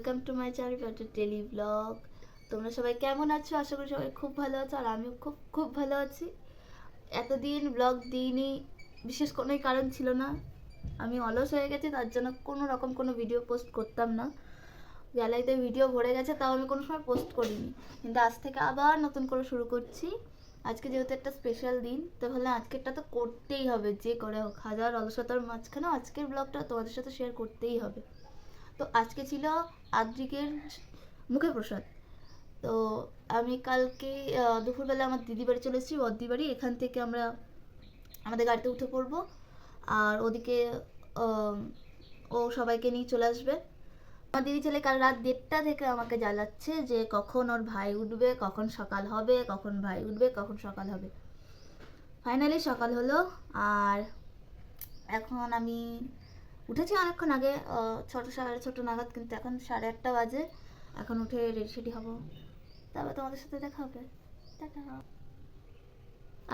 Welcome to my channel better daily blog তোমরা সবাই কেমন আছো? আশা করি সবাই খুব ভালো আছো, আর আমিও খুব খুব ভালো আছি। এতদিন ব্লগ দিইনি, বিশেষ কোনোই কারণ ছিল না। আমি অলস হয়ে গেছি, তার জন্য কোনো রকম কোনো ভিডিও পোস্ট করতাম না। গ্যালারিতে ভিডিও ভরে গেছে, তাও আমি কোনো সময় পোস্ট করিনি। কিন্তু আজ থেকে আবার নতুন করে শুরু করছি। আজকে যেহেতু একটা স্পেশাল দিন তাহলে আজকেরটা তো করতেই হবে। যে করে হোক, হাজার অলসতার মাঝখানেও আজকের ব্লগটা তোমাদের সাথে শেয়ার করতেই হবে। তো আজকে ছিল আদ্রিকের মুখে প্রসাদ। তো আমি কালকে দুপুরবেলা আমার দিদি বাড়ি চলে এসেছি বদ্দি বাড়ি। এখান থেকে আমরা আমাদের গাড়িতে উঠে পড়ব। আর ওদিকে ও সবাইকে নিয়ে চলে আসবে। আমার দিদি ছেলে কাল রাত দেড়টা থেকে আমাকে জ্বালাচ্ছে যে কখন ওর ভাই উঠবে, কখন সকাল হবে, কখন ভাই উঠবে, কখন সকাল হবে। ফাইনালি সকাল হলো, আর এখন আমি উঠেছি অনেকক্ষণ আগে ছটা সাড়ে ছটা নাগাদ, কিন্তু এখন সাড়ে আটটা বাজে। এখন উঠে রেডি সেডি হব। তারপর তোমাদের সাথে দেখা হবে।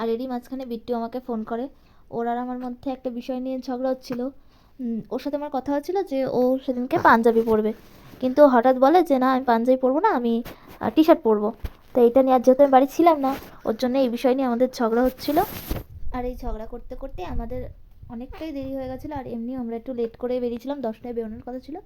আর এরই মাঝখানে বিট্টু আমাকে ফোন করে। ওর আর আমার মধ্যে একটা বিষয় নিয়ে ঝগড়া হচ্ছিল। ওর সাথে আমার কথা হচ্ছিল যে ও সেদিনকে পাঞ্জাবি পরবে। কিন্তু হঠাৎ বলে যে, না, আমি পাঞ্জাবি পরবো না, আমি টি শার্ট পরবো। তো এইটা নিয়ে আর যেহেতু আমি বাড়ি ছিলাম না, ওর জন্য এই বিষয় নিয়ে আমাদের ঝগড়া হচ্ছিল। আর এই ঝগড়া করতে করতে আমাদের অনেকটাই দেরি হয়ে গেছিল আর এমনি আমরা একটু লেট করে বেরিয়েছিলাম, দশটায় বেরোনোর কথা ছিল।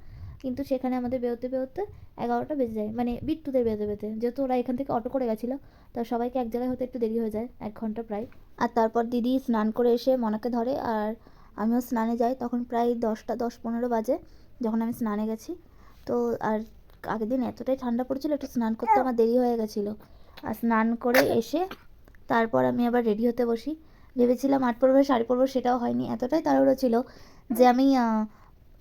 কিন্তু সেখানে আমাদের বেরোতে বেরোতে এগারোটা বেজে যায় মানে বিট্টুদের বেরোতে বেরোতে। যেহেতু ওরা এখান থেকে অটো করে গেছিল, তো সবাইকে এক জায়গায় হতে একটু দেরি হয়ে যায়, এক ঘণ্টা প্রায়। আর তারপর দিদি স্নান করে এসে মনাকে ধরে আর আমিও স্নানে যাই, তখন প্রায় দশটা, দশ পনেরো বাজে যখন আমি স্নানে গেছি। তো আর আগের দিন এতটাই ঠান্ডা পড়েছিল, একটু স্নান করতে আমার দেরি হয়ে গেছিল। আর স্নান করে এসে তারপর আমি আবার রেডি হতে বসি। ভেবেছিলাম আট পরবো শাড়ি পরবো সেটাও হয়নি এতটাই তাড়াহুড়ো ছিল যে আমি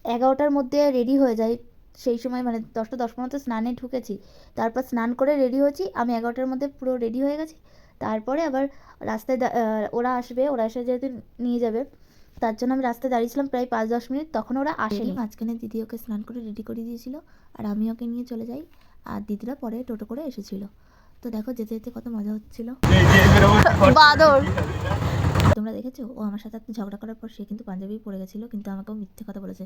এগারোটার মধ্যে রেডি হয়ে যাই। সেই সময় মানে দশটা দশ পনেরোতে স্নানে ঢুকেছি। তারপর স্নান করে রেডি হয়েছি। আমি এগারোটার মধ্যে পুরো রেডি হয়ে গেছি। তারপরে আবার রাস্তায় দা- ওরা আসবে ওরা এসে যেহেতু নিয়ে যাবে তার জন্য আমি রাস্তায় দাঁড়িয়েছিলাম প্রায় পাঁচ দশ মিনিট। তখন ওরা আসেনি। মাঝখানে দিদি ওকে স্নান করে রেডি করে দিয়েছিল। আর আমি ওকে নিয়ে চলে যাই। আর দিদিরা পরে টোটো করে এসেছিল। তো দেখো যেতে যেতে কত মজা হচ্ছিল। বাদর। তোমরা দেখেছ? ও আমার সাথে একটা ঝগড়া করার পর সে কিন্তু পাঞ্জাবি পরে গেছিল, কিন্তু আমাকেও মিথ্যে কথা বলেছে।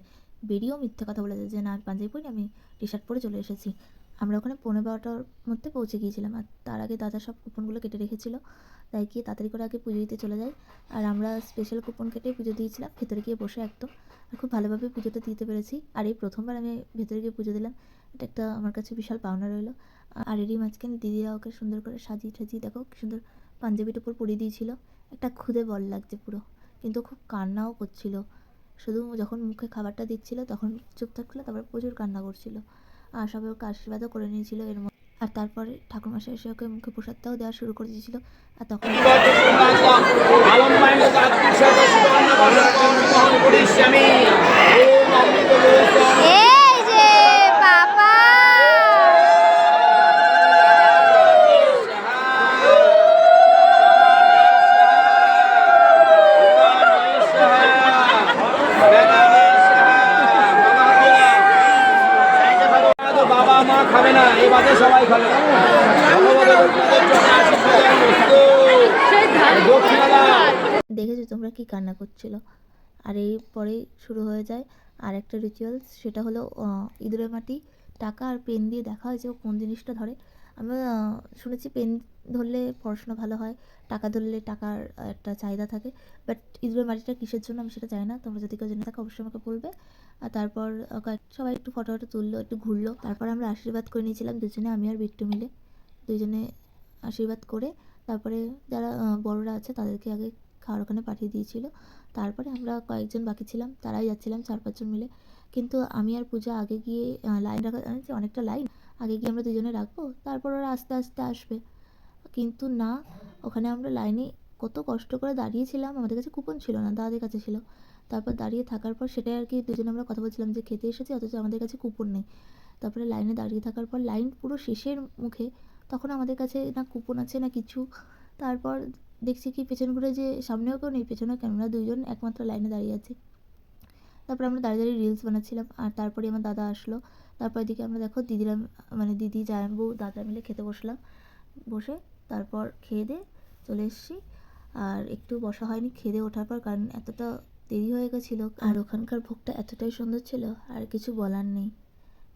বেরিয়েও মিথ্যে কথা বলেছে যে, না, আমি পাঞ্জাবি পরি আমি টি শার্ট পরে চলে এসেছি। আমরা ওখানে পনেরো বারোটার মধ্যে পৌঁছে গিয়েছিলাম, আর তার আগে দাদা সব কুপনগুলো কেটে রেখেছিল, তাই গিয়ে তাড়াতাড়ি করে আগে পুজো দিতে চলে যাই আর আমরা স্পেশাল কুপন কেটে পুজো দিয়েছিলাম, ভেতরে গিয়ে বসে একদম। আর খুব ভালোভাবে পুজোটা দিতে পেরেছি। আর এই প্রথমবার আমি ভেতরে গিয়ে পুজো দিলাম, এটা একটা আমার কাছে বিশাল পাওনা রইল। আর এরই মাঝখানে দিদিরা ওকে সুন্দর করে সাজিয়ে টাজিয়ে দেখো কি সুন্দর পাঞ্জাবির উপর পরিয়ে দিয়েছিল। একটা খুদে বল লাগছে পুরো। কিন্তু খুব কান্নাও করছিল। শুধু যখন মুখে খাবারটা দিচ্ছিল, তখন চুপ থাকছিল, তারপর প্রচুর কান্না করছিল। আর সবাই ওকে আশীর্বাদও করে নিয়েছিল এর মধ্যে। আর তারপরে ঠাকুরমশাই এসে ওকে মুখে প্রসাদটাও দেওয়া শুরু করে দিয়েছিল। আর তখন সবাই। দেখেছ তোমরা কি কান্না করছিল আর এই পরেই শুরু হয়ে যায় আর একটা রিচুয়ালস সেটা হলো ইঁদুরের মাটি, টাকা আর পেন দিয়ে দেখা হয় যে কোন জিনিসটা ধরে আমরা শুনেছি পেন ধরলে পড়াশোনা ভালো হয়, টাকা ধরলে টাকার একটা চাহিদা থাকে বাট ইঁদুরের মাটিটা কিসের জন্য আমি সেটা জানি না, তোমরা যদি কেউ জেনে থাকো অবশ্যই আমাকে বলবে। আর তারপর সবাই একটু ফটো ফটো তুললো, একটু ঘুরলো, তারপর আমরা আশীর্বাদ করে নিয়েছিলাম দুজনে, আমি আর বিট্টু মিলে। দুজনে আশীর্বাদ করে, তারপরে যারা বড়রা আছে তাদেরকে আগে খাওয়ার ওখানে পাঠিয়ে দিয়েছিল। তারপরে আমরা কয়েকজন বাকি ছিলাম, তারাই যাচ্ছিলাম চার পাঁচজন মিলে। কিন্তু আমি আর পূজা আগে গিয়ে লাইন রাখা অনেকটা লাইন আগে গিয়ে আমরা দুজনে রাখব, তারপর ওরা আস্তে আস্তে আসবে। কিন্তু না, ওখানে আমরা লাইনে কত কষ্ট করে দাঁড়িয়েছিলাম, আমাদের কাছে কুপন ছিল না, দাদাদের কাছে ছিল। তারপর দাঁড়িয়ে থাকার পর সেটাই আর কি দুজনে আমরা কথা বলছিলাম যে খেতে এসেছি, অথচ আমাদের কাছে কুপন নেই। তারপরে লাইনে দাঁড়িয়ে থাকার পর লাইন পুরো শেষের মুখে তখন আমাদের কাছে না কুপন আছে, না কিছু। তারপর দেখছি কি পেছন ঘুরে যে সামনেও কেউ নেই, পেছনেও কেন দুইজন একমাত্র লাইনে দাঁড়িয়ে আছি। তারপর আমরা দাঁড়িয়ে দাঁড়িয়ে রিলস বানাচ্ছিলাম, আর তারপরে আমার দাদা আসলো। তারপর দিকে আমরা দেখো দিদিরা মানে দিদি জায়াম্বু দাদা মিলে খেতে বসলাম। বসে তারপর খেয়ে দিয়ে চলে এসেছি। আর একটু বসা হয়নি, খেয়ে ওঠার পর, কারণ এতটা দেরি হয়ে গেছিল। আর ওখানকার ভোগটা এতটাই সুন্দর ছিল, আর কিছু বলার নেই।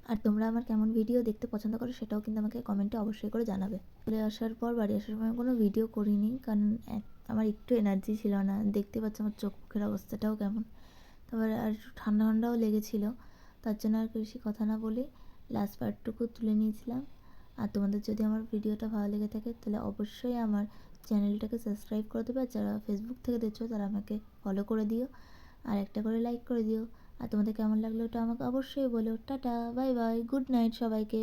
আর তোমরা আমার কেমন ভিডিও দেখতে পছন্দ করো, সেটাও কিন্তু আমাকে কমেন্টে অবশ্যই করে জানাবে। চলে আসার পর, বাড়ি আসার সময় কোনো ভিডিও করিনি, কারণ আমার একটু এনার্জি ছিল না। দেখতে পাচ্ছ আমার চোখ মুখের অবস্থাটাও কেমন। তারপর আর একটু ঠান্ডা ঠান্ডাও লেগেছিল, তার জন্য আর বেশি কথা না বলে লাস্ট পার্টটুকু তুলে নিয়েছিলাম। আর তোমাদের যদি আমার ভিডিওটা ভালো লেগে থাকে, তাহলে অবশ্যই আমার চ্যানেলটাকে সাবস্ক্রাইব করে দেবে, আর যারা ফেসবুক থেকে দেখছ, তারা আমাকে ফলো করে দিও। আর একটা করে লাইক করে দিও। আর তোমাদের কেমন লাগল ওটা আমাকে অবশ্যই বলো। Tata bye bye good night সবাইকে।